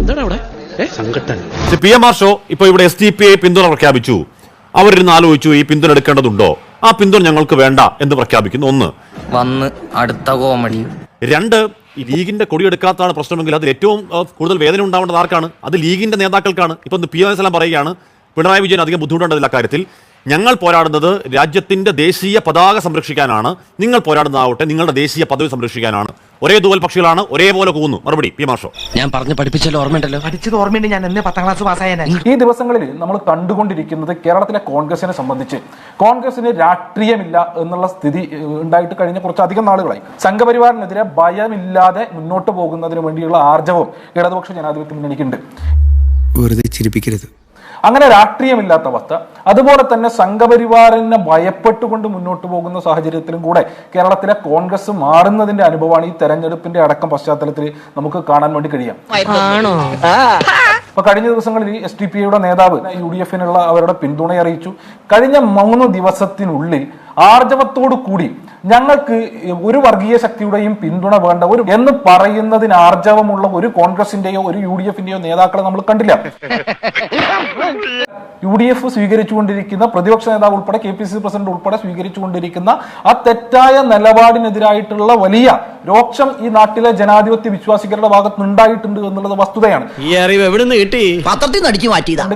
എന്താണ് അവിടെ? P M R show ഇപ്പൊ ഇവിടെ എസ് ഡി പി ഐ പിന്തുണ പ്രഖ്യാപിച്ചു. അവരിന്ന് ആലോചിച്ചു ഈ പിന്തുണ എടുക്കേണ്ടതുണ്ടോ? ആ പിന്തുണ ഞങ്ങൾക്ക് വേണ്ട എന്ന് പ്രഖ്യാപിക്കുന്നു. ഒന്ന്. വന്ന് അടുത്ത കോമഡി. രണ്ട് ഈ ലീഗിന്റെ കൊടിയെടുക്കാത്തതാണ് പ്രശ്നമെങ്കിൽ അതിൽ ഏറ്റവും കൂടുതൽ വേദന ഉണ്ടാവേണ്ടത് ആർക്കാണ്? അത് ലീഗിന്റെ നേതാക്കൾക്കാണ്. ഇപ്പൊ പി എസ് എല്ലാം പറയുകയാണ്. പിണറായി വിജയൻ അധികം ബുദ്ധിമുട്ടുണ്ടതില്ല കാര്യത്തിൽ ഞങ്ങൾ പോരാടുന്നത് രാജ്യത്തിന്റെ ദേശീയ പതാക സംരക്ഷിക്കാനാണ്. നിങ്ങൾ പോരാടുന്നതാവട്ടെ നിങ്ങളുടെ ദേശീയ പദവി സംരക്ഷിക്കാനാണ്. ഒരേ തൂവൽ പക്ഷികളാണ് ഒരേപോലെ കൂന്നു മറുപടി പി മാഷോ. ഞാൻ പറഞ്ഞു പഠിപ്പിച്ചല്ലോ ഓർമ്മയുണ്ടല്ലോ. പഠിച്ചത് ഓർമ്മയുണ്ട് ഞാൻ എന്നെ പത്താം ക്ലാസ് പാസ്സായനെ ഈ ദിവസങ്ങളിൽ നമ്മൾ കണ്ടുകൊണ്ടിരിക്കുന്നത് കേരളത്തിലെ കോൺഗ്രസിനെ സംബന്ധിച്ച്. കോൺഗ്രസിന് രാഷ്ട്രീയമില്ല എന്നുള്ള സ്ഥിതി ഉണ്ടായിട്ട് കഴിഞ്ഞ കുറച്ചധികം നാളുകളായി. സംഘപരിവാറിനെതിരെ ഭയമില്ലാതെ മുന്നോട്ട് പോകുന്നതിന് വേണ്ടിയുള്ള ആർജവം ഇടതുപക്ഷ ജനാധിപത്യ മുന്നണിക്കുണ്ട് വെറുതെ ചിരിപ്പിക്കരുത്. അങ്ങനെ രാഷ്ട്രീയമില്ലാത്ത അവസ്ഥ അതുപോലെ തന്നെ സംഘപരിവാറിനെ ഭയപ്പെട്ടുകൊണ്ട് മുന്നോട്ട് പോകുന്ന സാഹചര്യത്തിലും കൂടെ കേരളത്തിലെ കോൺഗ്രസ് മാറുന്നതിന്റെ അനുഭവമാണ് ഈ തെരഞ്ഞെടുപ്പിന്റെ അടക്കം പശ്ചാത്തലത്തിൽ നമുക്ക് കാണാൻ വേണ്ടി കഴിയാം അപ്പൊ കഴിഞ്ഞ ദിവസങ്ങളിൽ എസ് ഡി പി ഐയുടെ നേതാവ് യു ഡി എഫിനുള്ള അവരുടെ പിന്തുണ അറിയിച്ചു. കഴിഞ്ഞ മൂന്ന് ദിവസത്തിനുള്ളിൽ ആർജവത്തോടു കൂടി ഞങ്ങൾക്ക് ഒരു വർഗീയ ശക്തിയുടെയും പിന്തുണ വേണ്ട ഒരു എന്ന് പറയുന്നതിന് ആർജവമുള്ള ഒരു കോൺഗ്രസിന്റെയോ ഒരു യു ഡി എഫിന്റെയോ നേതാക്കളെ നമ്മൾ കണ്ടില്ല. യു ഡി എഫ് സ്വീകരിച്ചുകൊണ്ടിരിക്കുന്ന പ്രതിപക്ഷ നേതാവ് ഉൾപ്പെടെ K P C C president ഉൾപ്പെടെ സ്വീകരിച്ചുകൊണ്ടിരിക്കുന്ന ആ തെറ്റായ നിലപാടിനെതിരായിട്ടുള്ള വലിയ രോക്ഷം ഈ നാട്ടിലെ ജനാധിപത്യ വിശ്വാസികളുടെ ഭാഗത്ത് ഉണ്ടായിട്ടുണ്ട് എന്നുള്ളത് വസ്തുതയാണ്. ഈ അറിവ് എവിടെ നിന്ന് കിട്ടി? പത്രത്തിൽ നിന്ന് അടിച്ചു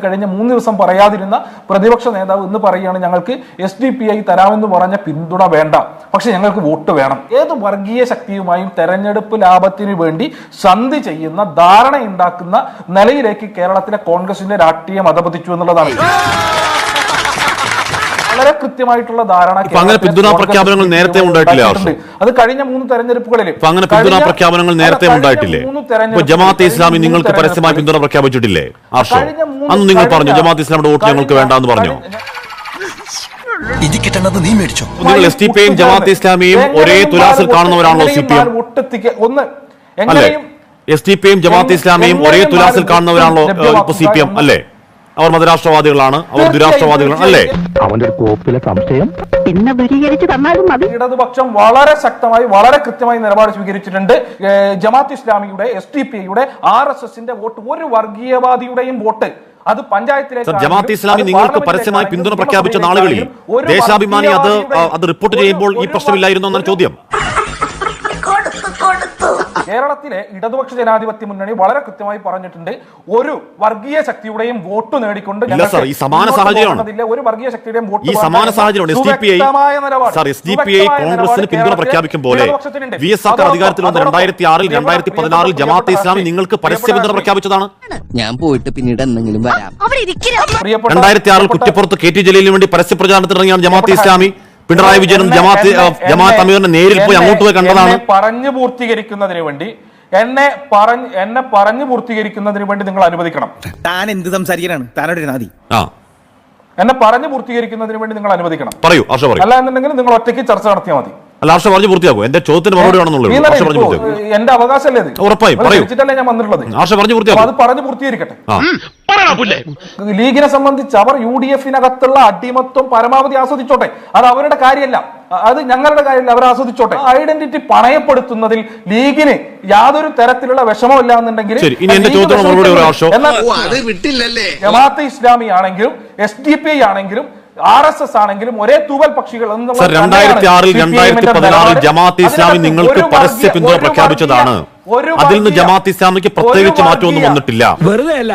കഴിഞ്ഞ മൂന്ന് ദിവസം പറയാതിരുന്ന പ്രതിപക്ഷ നേതാവ് ഇന്ന് പറയുകയാണ് ഞങ്ങൾക്ക് എസ് ഡി പി ഐ തരാമെന്ന് പറഞ്ഞ പിന്തുണ വേണ്ട. പക്ഷെ ഞങ്ങൾക്ക് വോട്ട് വേണം. ഏത് വർഗീയ ശക്തിയുമായും തെരഞ്ഞെടുപ്പ് ലാഭത്തിന് വേണ്ടി സന്ധി ചെയ്യുന്ന ധാരണ ഉണ്ടാക്കുന്ന നിലയിലേക്ക് കേരളത്തിലെ കോൺഗ്രസിന്റെ രാഷ്ട്രീയം അധപതിച്ചു എന്നുള്ളതാണ്. വളരെ കൃത്യമായിട്ടുള്ള ധാരണ അങ്ങനെ പിന്തുണാ പ്രഖ്യാപനങ്ങൾ നേരത്തെ ഉണ്ടായിട്ടില്ല അത് കഴിഞ്ഞ മൂന്ന് തെരഞ്ഞെടുപ്പുകളിൽ അങ്ങനെ പിന്തുണാ പ്രഖ്യാപനങ്ങൾ നേരത്തെ ഉണ്ടായിട്ടില്ലേ? ജമാഅത്തെ ഇസ്ലാമി നിങ്ങൾക്ക് പരസ്യമായി പിന്തുണ പ്രഖ്യാപിച്ചിട്ടില്ലേ? ആർഷോ? അന്ന് നിങ്ങൾ പറഞ്ഞു ജമാഅത്തെ ഇസ്ലാമിയുടെ വോട്ട് ഞങ്ങൾക്ക് വേണ്ടെന്ന് പറഞ്ഞോ. ഇതി നീ മേടിച്ചോ. നിങ്ങൾ എസ് ടി പിയും ജമാഅത്ത് ജമാഅത്തെ ഇസ്ലാമിയും ഒരേ തുലാസിൽ കാണുന്നവരാണല്ലോ സി പി എം ഒന്ന് അല്ലേ? എസ് ടി പിയും ജമാഅത്ത് ഇസ്ലാമിയും ഒരേ തുലാസിൽ കാണുന്നവരാണല്ലോ ഇപ്പൊ സി പി എം അല്ലേ? അവർ മതരാഷ്ട്രവാദികളാണ് അവർ ദുരാഷ്ട്രവാദികളാണ് അല്ലേ? അവന്റെ ഒരു കോപ്പിലെ സംശയം. പിന്നെ വിശദീകരിച്ച് തന്നാലും മതി. ഇടതുപക്ഷം വളരെ ശക്തമായി വളരെ കൃത്യമായി നിലപാട് സ്വീകരിച്ചിട്ടുണ്ട്. ജമാഅത്ത് ഇസ്ലാമിയുടെ എസ് ടി പി യുടെ ആർ എസ് എസിന്റെ വോട്ട് ഒരു വർഗീയവാദിയുടെയും വോട്ട്. അത് പഞ്ചായത്തിലേക്ക് സർ ജമാഅത്ത് ഇസ്ലാമി നിങ്ങൾക്ക് പരസ്യമായി പിന്തുണ പ്രഖ്യാപിച്ച നാളുകളിൽ ദേശാഭിമാനി അത് അത് റിപ്പോർട്ട് ചെയ്യുമ്പോൾ ഈ പ്രശ്നമില്ലായിരുന്നു എന്നാണ് ചോദ്യം. കേരളത്തിലെ ഇടതുപക്ഷ ജനാധിപത്യ മുന്നണി വളരെ കൃത്യമായി പറഞ്ഞിട്ടുണ്ട് ഒരു വർഗീയ ശക്തിയുടെയും വോട്ട് നേടിക്കൊണ്ട് ഈ സമാന സാഹചര്യം സാഹചര്യമാണ്. ഒരു വർഗീയ ശക്തിയുടെയും വോട്ട് ഈ സമാന സാഹചര്യം കോൺഗ്രസിന് പിന്തുണ പ്രഖ്യാപിക്കും പോലെ ഇടതുപക്ഷത്തിനുണ്ട്. വി എസ് സർക്കാർ അധികാരത്തിൽ വന്ന രണ്ടായിരത്തി ആറിൽ രണ്ടായിരത്തി പതിനാറിൽ ജമാഅത്തെ ഇസ്ലാമി നിങ്ങൾക്ക് പരസ്യ പിന്തുണ പ്രഖ്യാപിച്ചതാണ്? ഞാൻ പോയിട്ട് പിന്നീട് എന്തെങ്കിലും വരാം. രണ്ടായിരത്തി ആറിൽ കുറ്റപ്പുറത്ത് കെ ടി ജലീലിന് വേണ്ടി പരസ്യ പ്രചാരണത്തിനിറങ്ങിയാണ് ജമാഅത്തെ ഇസ്ലാമി. പിണറായി വിജയനും ജമാഅത്ത് ജമാഅത്ത് അമീറിനെ നേരിൽ പോയി അങ്ങോട്ട് പോയി കണ്ടതാണ്. പറഞ്ഞു പൂർത്തീകരിക്കുന്നതിന് വേണ്ടി എന്നെ പറഞ്ഞു എന്നെ പറഞ്ഞു പൂർത്തീകരിക്കുന്നതിന് വേണ്ടി നിങ്ങൾ അനുവദിക്കണം. താൻ എന്ത് സംസാരിക്കാനാണ്? താനോട് നാദി ആ. എന്നെ പറഞ്ഞു പൂർത്തീകരിക്കുന്നതിന് വേണ്ടി നിങ്ങൾ അനുവദിക്കണം. പറയൂ. അല്ല എന്നുണ്ടെങ്കിൽ നിങ്ങൾ ഒറ്റയ്ക്ക് ചർച്ച നടത്തിയാൽ മതി. അല്ല ഹർഷ പറഞ്ഞു പൂർത്തിയാക്കും. എന്റെ ചോദ്യത്തിന് മറുപടി ആണെന്നുള്ളത് ഹർഷ പറഞ്ഞു ഇപ്പോ, പൂർത്തിയാക്കൂ. എന്റെ അവകാശമല്ലേ ഉറപ്പായും, പറയൂ. ഞാൻ വന്നിട്ടുള്ളത്? ഹർഷ പറഞ്ഞു പൂർത്തിയാക്കൂ. അത് പറഞ്ഞു പൂർത്തീകരിക്കട്ടെ. ലീഗിനെ സംബന്ധിച്ച് അവർ യു ഡി എഫിനകത്തുള്ള അടിമത്വം പരമാവധി ആസ്വദിച്ചോട്ടെ. അത് അവരുടെ കാര്യമല്ല. അത് ഞങ്ങളുടെ കാര്യമല്ല. അവർ ആസ്വദിച്ചോട്ടെ. ഐഡന്റിറ്റി പണയപ്പെടുത്തുന്നതിൽ ലീഗിന് യാതൊരു തരത്തിലുള്ള വിഷമമില്ല എന്നുണ്ടെങ്കിൽ ശരി, ഇനി എന്റെ ചോദ്യത്തിന് മറുപടി ഒരു എന്നാൽ അത് വിട്ടില്ലല്ലേ? ജമാഅത്തെ ഇസ്ലാമി ആണെങ്കിലും എസ് ഡി പി ഐ ആണെങ്കിലും ആർ എസ് എസ് ആണെങ്കിലും ഒരേ തൂവൽ പക്ഷികൾ രണ്ടായിരത്തി ആറിൽ തന്നെയാണ് രണ്ടായിരത്തി CPM പതിനാറിൽ ജമാഅത്ത് ഇസ്ലാമി നിങ്ങൾക്ക് പരസ്യ പിന്തുണ പ്രഖ്യാപിച്ചതാണ്. അതിൽ നിന്ന് ജമാഅത്ത് ഇസ്ലാമിക്ക് പ്രത്യേകിച്ച് മാറ്റമൊന്നും വന്നിട്ടില്ല. വെറുതെ അല്ല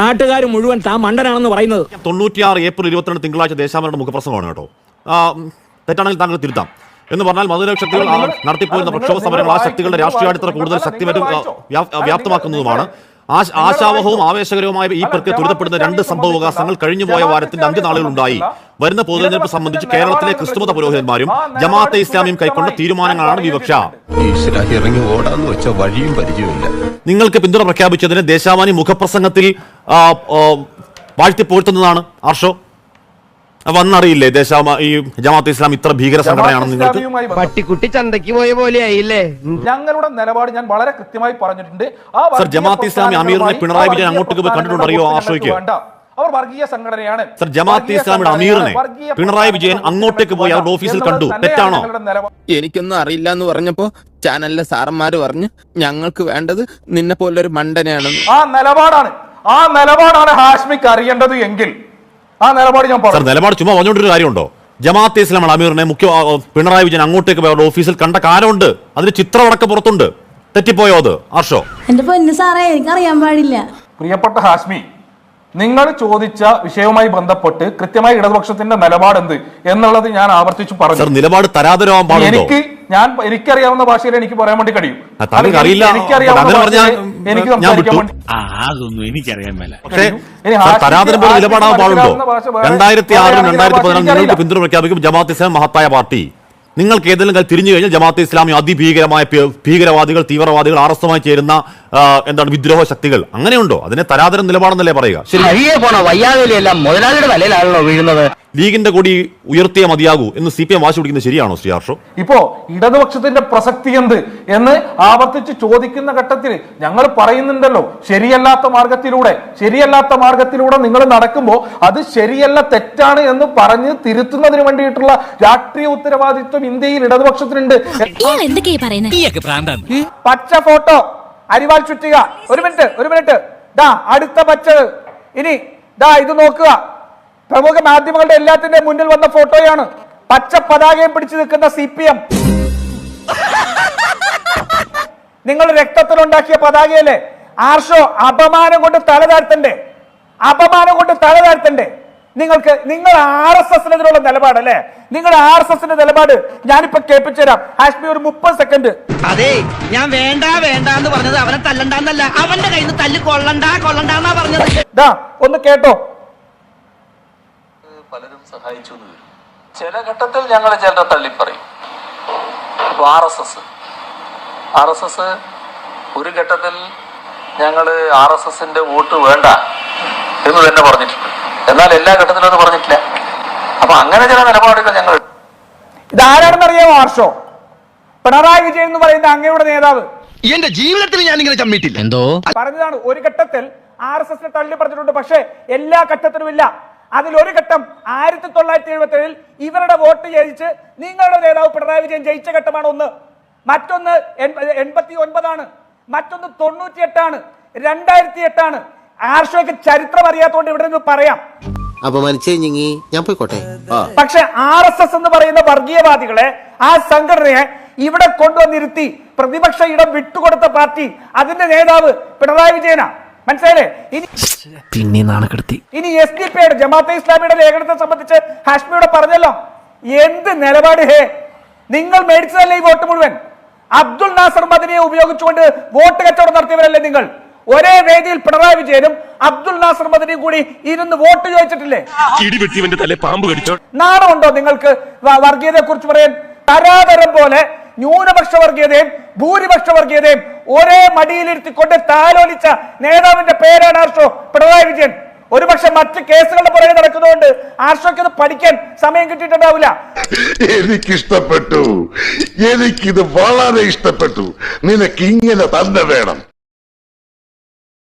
നാട്ടുകാർ മുഴുവൻ താ മണ്ടനാണെന്ന് പറയുന്നത്. തൊണ്ണൂറ്റിയാറ് ഏപ്രിൽ ഇരുപത്തിരണ്ട് തിങ്കളാഴ്ച ദേശാമരുടെ മുഖപ്രസംഗമാണ് കേട്ടോ. തെറ്റാണെങ്കിൽ താങ്കൾ തിരുത്താം. എന്ന് പറഞ്ഞാൽ മധുര ശക്തികൾ നടത്തിപ്പോയിരുന്ന പ്രക്ഷോഭ സമരങ്ങൾ ആ ശക്തികളുടെ രാഷ്ട്രീയ അടിത്തറ കൂടുതൽ ശക്തി വ്യാപ്തമാക്കുന്നതുമാണ്. ആശാവഹവും ആവേശകരവുമായ ഈ പ്രക്രിയ ത്വരിതപ്പെടുന്ന രണ്ട് സംഭവവികാസങ്ങൾ കഴിഞ്ഞുപോയ വാരത്തിന്റെ അഞ്ച് നാളുകളുണ്ടായി വരുന്ന പൊതുതെരഞ്ഞെടുപ്പ് സംബന്ധിച്ച് കേരളത്തിലെ ക്രിസ്തുമത പുരോഹിതന്മാരും ജമാഅത്തെ ഇസ്ലാമിയും കൈക്കൊണ്ട തീരുമാനങ്ങളാണ് വിവക്ഷ. ഇറങ്ങി ഓടാന്ന് വെച്ച വഴിയും പരിചയമില്ല. നിങ്ങൾക്ക് പിന്തുണ പ്രഖ്യാപിച്ചതിന് ദേശാവാനി മുഖപ്രസംഗത്തിൽ വാഴ്ത്തിപ്പോഴ്ത്തുന്നതാണ് ആർഷോ വന്നറിയില്ലേ? ദേശാമ ഈ ജമാഅത്ത് ഇസ്ലാം ഇത്ര ഭീകര സംഘടനയാണെന്ന് നിങ്ങൾക്ക്? പട്ടിക്കുട്ടി ചന്തയ്ക്ക് പോയ പോലെ ആയില്ലേ ഞങ്ങളുടെ നിലപാട് ഞാൻ വളരെ കൃത്യമായി പറഞ്ഞിട്ടുണ്ട്. ആ സർ, ജമാഅത്ത് ഇസ്ലാമി അമീറിനെ പിണറായി വിജയൻ അങ്ങോട്ടേക്ക് പോയി കണ്ടിട്ടുണ്ട്? അറിയോ? ആശ്രയിക്ക്? അവർ വർഗീയ സംഘടനയാണ്. സർ, ജമാഅത്ത് ഇസ്ലാമിയുടെ അമീറിനെ പിണറായി വിജയൻ അങ്ങോട്ടേക്ക് പോയി അവരുടെ ഓഫീസിൽ കണ്ടു. തെറ്റാണോ? എനിക്കൊന്നും അറിയില്ല എന്ന് പറഞ്ഞപ്പോ ചാനലിലെ സാറന്മാര് പറഞ്ഞു ഞങ്ങൾക്ക് വേണ്ടത് നിന്നെ പോലൊരു മണ്ടനെയാണ് ആ നിലപാടാണ്. ആ നിലപാടാണ് ഹാഷ്മിക്ക് അറിയേണ്ടത് എങ്കിൽ. ആ നിലപാട് ഞാൻ സർ പറഞ്ഞു നിലപാട് ചുമ്മാ പറഞ്ഞുകൊണ്ടൊരു കാര്യമുണ്ടോ? ജമാഅത്തെ ഇസ്ലാം അമീറിനെ മുഖ്യ ആ, പിണറായി വിജയൻ അങ്ങോട്ടേക്ക് പോയ ഓഫീസിൽ കണ്ട കാലമുണ്ട്. അതിന് ചിത്രമടക്കം പുറത്തുണ്ട്. തെറ്റിപ്പോയോ അത്? ആർഷോ എന്റെ പൊന്നു സാറേ എനിക്കറിയാൻ പാടില്ല. പ്രിയപ്പെട്ട ഹാഷ്മി നിങ്ങൾ ചോദിച്ച വിഷയവുമായി ബന്ധപ്പെട്ട് കൃത്യമായി ഇടതുപക്ഷത്തിന്റെ നിലപാട് എന്ത് എന്നുള്ളത് ഞാൻ ആവർത്തിച്ചു സർ പറഞ്ഞു നിലപാട് തരാതരമാവാൻ പാടുണ്ടോ? എനിക്ക് ഞാൻ എനിക്കറിയാവുന്ന ഭാഷയിൽ എനിക്ക് പറയാൻ വേണ്ടി കഴിയും. എനിക്ക്. അതൊന്നും എനിക്കറിയാൻ മേല. തരാതരം പാടുണ്ടോ? രണ്ടായിരത്തി ആറിലും രണ്ടായിരത്തി നിങ്ങൾക്ക് പിന്തുണ പ്രഖ്യാപിക്കും ജമാഅത്ത് ഇസ്ലാം മഹത്തായ പാർട്ടി. നിങ്ങൾക്ക് ഏതെങ്കിലും കാലം തിരിഞ്ഞു കഴിഞ്ഞാൽ ജമാഅത്തെ ഇസ്ലാമി അതിഭീകരമായ ഭീകരവാദികൾ തീവ്രവാദികൾ ആർ എസ് എമായി ചേരുന്ന എന്താണ് വിദ്രോഹ ശക്തികൾ. അങ്ങനെയുണ്ടോ? അതിനെ തരാതരം നിലപാടെന്നല്ലേ പറയുക. ശരി. പോണ. വയ്യാതെല്ലാം മുതലാളിയുടെ തലയിലാണല്ലോ വീഴുന്നത്. ലീഗിന്റെ കൊടി ഉയർത്തിയേ മതിയാകൂ എന്ന് സി പി എം വാശി പിടിക്കുന്നത് ശരിയാണോ ശ്രീ ഹർഷോ ഇപ്പോ ഇടതുപക്ഷത്തിന്റെ പ്രസക്തി എന്ത് എന്ന് ആവർത്തിച്ച് ചോദിക്കുന്ന ഘട്ടത്തിൽ ഞങ്ങൾ പറയുന്നുണ്ടല്ലോ ശരിയല്ലാത്ത മാർഗത്തിലൂടെ ശരിയല്ലാത്ത മാർഗത്തിലൂടെ നിങ്ങൾ നടക്കുമ്പോൾ അത് ശരിയല്ല തെറ്റാണ് എന്ന് പറഞ്ഞ് തിരുത്തുന്നതിന് വേണ്ടിയിട്ടുള്ള രാഷ്ട്രീയ ഉത്തരവാദിത്വം ഇന്ത്യയിൽ ഇടതുപക്ഷത്തിനുണ്ട്. പച്ച ഫോട്ടോ അരിവാൾ ചുറ്റുക. ഒരു മിനിറ്റ് ഒരു മിനിറ്റ്. ദാ അടുത്ത പച്ച. ഇനി ദാ ഇത് നോക്കുക. പ്രമുഖ മാധ്യമങ്ങളുടെ എല്ലാത്തിന്റെ മുന്നിൽ വന്ന ഫോട്ടോയാണ് പച്ച പതാകയും പിടിച്ചു നിൽക്കുന്ന സി പി എം. നിങ്ങൾ രക്തത്തിലുണ്ടാക്കിയ പതാകയല്ലേ? ആർഷോ അപമാനം കൊണ്ട് തല താഴ്ത്തണ്ടേ? അപമാനം കൊണ്ട് തല താഴ്ത്തണ്ടേ? നിങ്ങൾക്ക് നിങ്ങൾ ആർ എസ് എസിനെതിരുള്ള നിലപാടല്ലേ? നിങ്ങൾ ആർ എസ് എസിന്റെ നിലപാട് ഞാനിപ്പോ കേൾപ്പിച്ചുതരാം. ഹാഷ്മി ഒരു മുപ്പത് സെക്കൻഡ് അതെ ഞാൻ വേണ്ട വേണ്ട എന്ന് പറഞ്ഞത് അവനെ തല്ലണ്ടെന്നല്ല. അവന്റെ കയ്യിൽ നിന്ന് തല്ല് കൊള്ളണ്ട കൊള്ളണ്ടെന്നാ പറഞ്ഞത്. ഒന്ന് കേട്ടോ. സഹായിച്ചു എന്ന് വരും. ചില ഘട്ടത്തിൽ ഞങ്ങൾ ചിലരെ തള്ളിപ്പറയും. ഇപ്പോൾ R S S. R S S ഒരു ഘട്ടത്തിൽ ഞങ്ങൾ ആർ എസ് എസിന്റെ വോട്ട് വേണ്ട എന്ന് തന്നെ പറഞ്ഞിട്ടുണ്ട്. എന്നാൽ എല്ലാ ഘട്ടത്തിലും അത് പറഞ്ഞിട്ടില്ല. അപ്പൊ അങ്ങനെ ചില നിലപാടുകൾ ഞങ്ങൾ ഇതാരാണെന്ന് അറിയാമോ ആർഷോ പിണറായി വിജയൻ എന്ന് പറയുന്ന അങ്ങയുടെ നേതാവ്. എന്റെ ജീവിതത്തിൽ ഞാൻ ഇങ്ങനെ ചമ്മിട്ടില്ല എന്തോ? പറഞ്ഞതാണ് ഒരു ഘട്ടത്തിൽ ആർ എസ് എസിനെ തള്ളി പറഞ്ഞിട്ടുണ്ട് പക്ഷേ എല്ലാ ഘട്ടത്തിലും ഇല്ല. അതിൽ ഒരു ഘട്ടം ആയിരത്തി തൊള്ളായിരത്തി എഴുപത്തി ഏഴിൽ ഇവരുടെ വോട്ട് ജയിച്ച് നിങ്ങളുടെ നേതാവ് പിണറായി വിജയൻ ജയിച്ച ഘട്ടമാണ് ഒന്ന്. മറ്റൊന്ന് എൺപ- എൺപത്തി ഒൻപതാണ് മറ്റൊന്ന് തൊണ്ണൂറ്റി എട്ടാണ് രണ്ടായിരത്തി എട്ടാണ് ആർഷോയ്ക്ക് ചരിത്രം അറിയാത്തതുകൊണ്ട് ഇവിടെ നിന്ന് പറയാം. അപമാനിച്ചേ ഞാൻ പോയിക്കോട്ടെ. പക്ഷെ ആർ എസ് എസ് എന്ന് പറയുന്ന വർഗീയവാദികളെ ആ സംഘടനയെ ഇവിടെ കൊണ്ടുവന്നിരുത്തി പ്രതിപക്ഷ ഇടം വിട്ടുകൊടുത്ത പാർട്ടി അതിന്റെ നേതാവ് പിണറായി വിജയനാ. മനസ്സിലായില്ലേ? ഇനി പിന്നെ നാണക്കെടുത്തി. ഇനി എസ് ഡി പിയുടെ ജമാഅത്തെ ഇസ്ലാമിയുടെ ലേഖനത്തെ സംബന്ധിച്ച് ഹാഷ്മിയോട് പറഞ്ഞല്ലോ. എന്ത് നിലപാട് ഹേ? നിങ്ങൾ മേടിച്ചതല്ലേ ഈ വോട്ട് മുഴുവൻ? അബ്ദുൾ നാസർ മദനിയെ ഉപയോഗിച്ചുകൊണ്ട് വോട്ട് കച്ചവടം നടത്തിയവരല്ലേ നിങ്ങൾ? ഒരേ വേദിയിൽ പിണറായി വിജയനും അബ്ദുൾ നാസർ മദനിയും കൂടി ഇരുന്ന് വോട്ട് ചോദിച്ചിട്ടില്ലേ? നാണമുണ്ടോ നിങ്ങൾക്ക് വർഗീയതയെ കുറിച്ച് പറയാൻ? തരാതരം പോലെ ന്യൂനപക്ഷ വർഗീയതയും ഭൂരിപക്ഷ വർഗീയതയും ഒരേ മടിയിലിരുത്തിക്കൊണ്ട് താലോലിച്ച നേതാവിന്റെ പേരാണ് ആർഷോ പിണറായി വിജയൻ. ഒരുപക്ഷെ മറ്റ് കേസുകളുടെ പുറകെ നടക്കുന്നതുകൊണ്ട് ആർഷോക്ക് ഇത് പഠിക്കാൻ സമയം കിട്ടിയിട്ടുണ്ടാവില്ല. എനിക്ക് എനിക്കിത് വളരെ ഇഷ്ടപ്പെട്ടു. നിനക്ക് ഇങ്ങനെ തന്നെ വേണം.